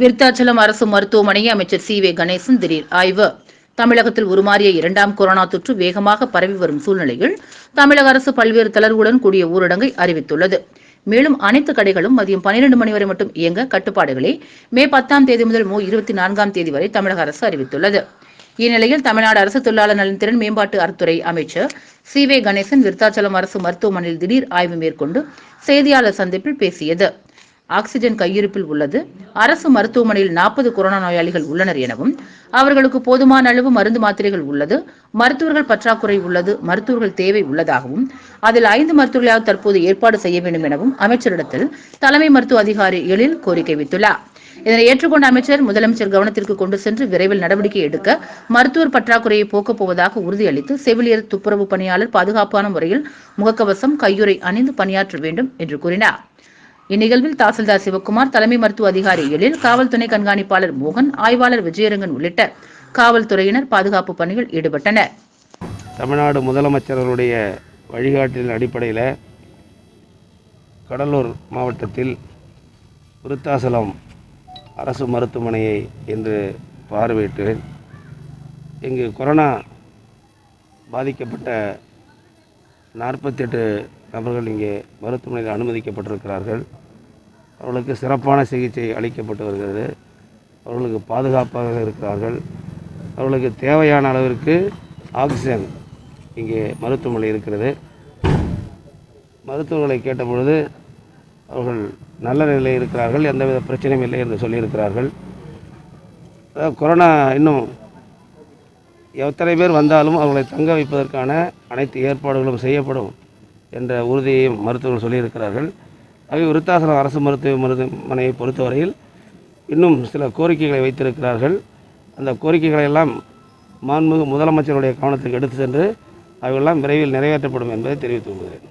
விருத்தாச்சலம் அரசு மருத்துவமனையை அமைச்சர் சி வே கணேசன் திடீர் ஆய்வு. தமிழகத்தில் உருமாறிய இரண்டாம் கொரோனா தொற்று வேகமாக பரவி வரும் சூழ்நிலையில் தமிழக அரசு பல்வேறு தளர்வுடன் கூடிய ஊரடங்கை அறிவித்துள்ளது. மேலும் அனைத்து கடைகளும் மதியம் 12 மணி வரை மட்டும் இயங்க கட்டுப்பாடுகளை மே பத்தாம் தேதி முதல் மூ இருபத்தி நான்காம் தேதி வரை தமிழக அரசு அறிவித்துள்ளது. இந்நிலையில் தமிழ்நாடு அரசு தொழிலாளர் நலன் திறன் மேம்பாட்டு அறத்துறை அமைச்சர் சி வே கணேசன் விருத்தாச்சலம் அரசு மருத்துவமனையில் திடீர் ஆய்வு மேற்கொண்டு செய்தியாளர் சந்திப்பில் பேசியது. ஆக்சிஜன் கையிருப்பில் உள்ளது. அரசு மருத்துவமனையில் நாற்பது கொரோனா நோயாளிகள் உள்ளனர் எனவும் அவர்களுக்கு போதுமான அளவு மருந்து மாத்திரைகள் உள்ளது மருத்துவர்கள் பற்றாக்குறை உள்ளது மருத்துவர்கள் தேவை உள்ளதாகவும் அதில் ஐந்து மருத்துவர்களாக தற்போது ஏற்பாடு செய்ய வேண்டும் எனவும் அமைச்சரிடத்தில் தலைமை மருத்துவ அதிகாரி எழில் கோரிக்கை வைத்துள்ளார் இதனை ஏற்றுக்கொண்ட அமைச்சர் முதலமைச்சர் கவனத்திற்கு கொண்டு சென்று விரைவில் நடவடிக்கை எடுக்க மருத்துவர் பற்றாக்குறையை போக்கப் போவதாக உறுதியளித்து செவிலியர் துப்புரவு பணியாளர் பாதுகாப்பான முறையில் முகக்கவசம் கையுறை அணிந்து பணியாற்ற வேண்டும் என்று கூறினார். இந்நிகழ்வில் தாசில்தார் சிவக்குமார் தலைமை மருத்துவ அதிகாரி எழில் காவல் துணை கண்காணிப்பாளர் மோகன் ஆய்வாளர் விஜயரங்கன் உள்ளிட்ட காவல்துறையினர் பாதுகாப்பு பணியில் ஈடுபட்டனர். தமிழ்நாடு முதலமைச்சர்களுடைய வழிகாட்டின் அடிப்படையில் கடலூர் மாவட்டத்தில் விருத்தாசலம் அரசு மருத்துவமனையை இன்று பார்வையிட்டு இங்கு கொரோனா பாதிக்கப்பட்ட நாற்பத்தெட்டு நபர்கள் இங்கே மருத்துவமனையில் அனுமதிக்கப்பட்டிருக்கிறார்கள். அவர்களுக்கு சிறப்பான சிகிச்சை அளிக்கப்பட்டு வருகிறது. அவர்களுக்கு பாதுகாப்பாக இருக்கிறார்கள். அவர்களுக்கு தேவையான அளவிற்கு ஆக்சிஜன் இங்கே மருத்துவமனை இருக்கிறது. மருத்துவர்களை கேட்டபொழுது அவர்கள் நல்ல நிலையில் இருக்கிறார்கள் எந்தவித பிரச்சனையும் இல்லை என்று சொல்லியிருக்கிறார்கள். அதாவது கொரோனா இன்னும் எத்தனை பேர் வந்தாலும் அவர்களை தங்க வைப்பதற்கான அனைத்து ஏற்பாடுகளும் செய்யப்படும் என்ற உறுதியையும் மருத்துவர்கள் சொல்லியிருக்கிறார்கள். ஆகவே விருத்தாசலம் அரசு மருத்துவ மருத்துவமனையை பொறுத்தவரையில் இன்னும் சில கோரிக்கைகளை வைத்திருக்கிறார்கள். அந்த கோரிக்கைகளை எல்லாம் மாண்புமிகு முதலமைச்சருடைய கவனத்துக்கு எடுத்து சென்று அவையெல்லாம் விரைவில் நிறைவேற்றப்படும் என்பதை தெரிவித்துக் கொள்கிறேன்.